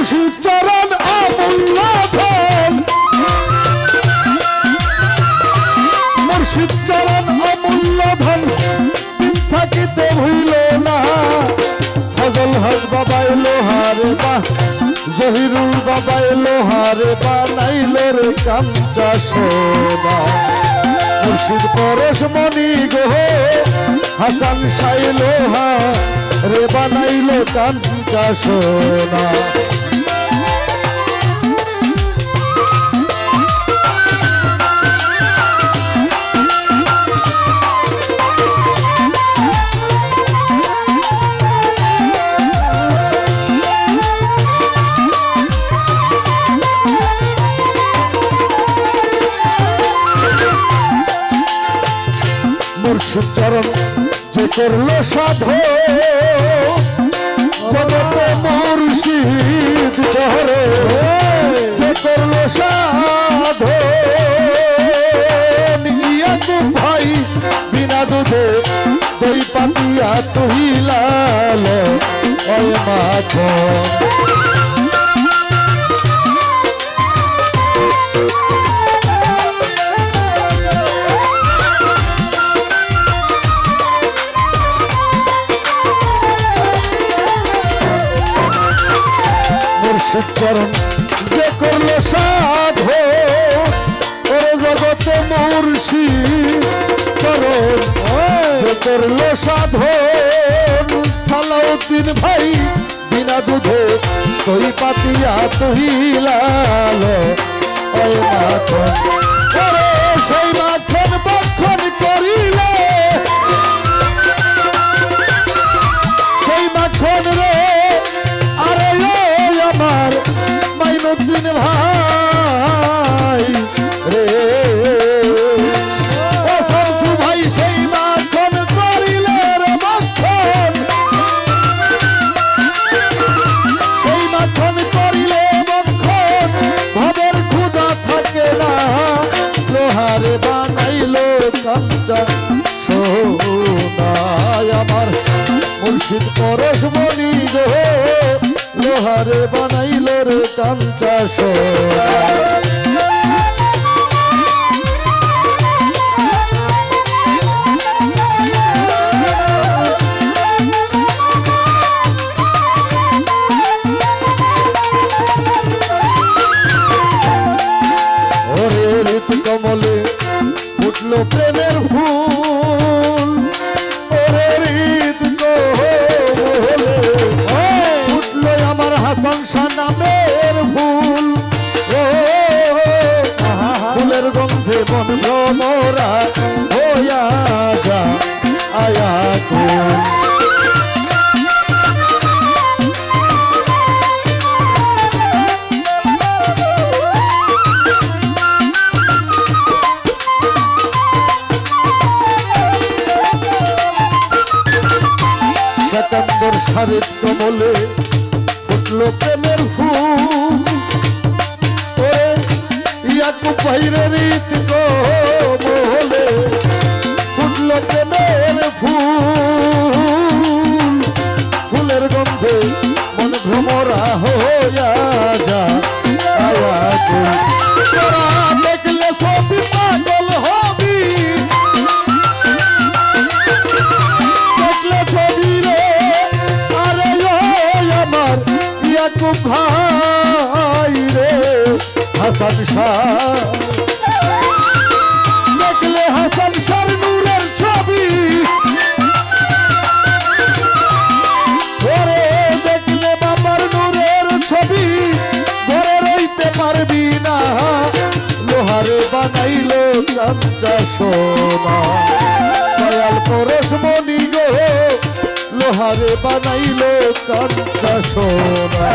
মুর্শিদ চরণ অমূল্য ধন মুর্শিদ চরণ অমূল্য ধন থাকিতে ভুইল না। ফজল হক বাবাই লোহারে বা, জহিরুল বাবাই লোহারে বানাইল সোনা। মুর্শিদ পরশ মণি গো হাসান সাই লোহা, রে বানাইল কাঞ্চা সোনা। মুর্শিদ চরণ যে করল সাধো। জগতে মুর্শিদ চরে যে করল সাধো। ভাই বিনা দুধে দই পাতিয়া তুহিলাল। অয় মাখন চরণ যে করল সাধ ওরে জগতে মহর্ষি চরণ। যে করল সাধন সালাউদ্দিন ভাই বিনা দুধে তুই পাতিয়া তুই লাল ওরে মাইনুদ্দিন ভাই। রে। লোহারে বানাইলো কাঞ্চা সোনায় আমার। মুর্শিদ পরশ মনি লোহারে বানাইল রে কাঞ্চা সোনা। মন ভ্রমরা হইয়া যা প্রেমের ফুল। ইয়াকু বাইরে রীত কমলে ফুটলো প্রেমের ফুল। ফুলের গন্ধে মন ভ্রমরা হইয়া যা দেখলে ছবি পাগল হবি। দেখলে ছবি রে ভাই রে। হাসান শাহ। কাঞ্চা সোনা। দয়াল পরশ মনি গো লোহারে বানাইলো কাঞ্চা সোনা।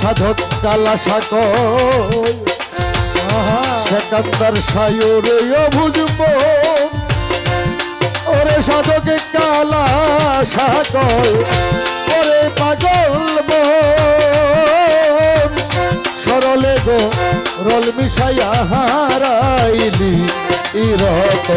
সাধক কালা সাকয় সেকান্দার সায়রে অভুজব ওরে সাধকে কালা সাকল ওরে পাগল সরলে গো, রল মিশাইয়া হারাইলি ইরত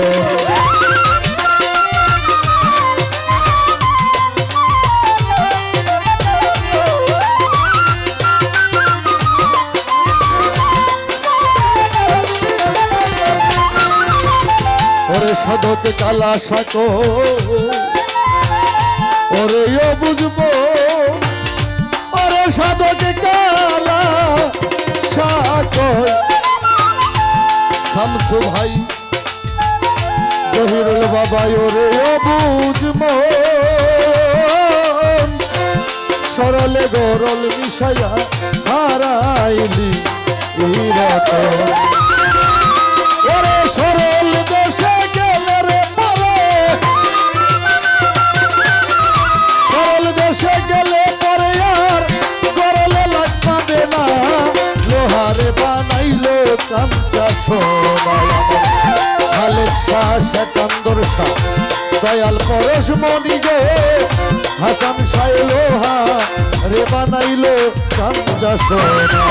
সদক কালা সাকো। ওরে, ও বুঝব, ওরে সদক কালা সাকো। শামসু ভাই, জহিরুল বাবা ওরে, ও বুঝব। সরলে গরল মিশাইয়া হারাইলি ইরত শেকান্দর শাহ দয়াল পরশ মণি গে হাসান সাই লোহা রে বানাইলো কামটা সোনা।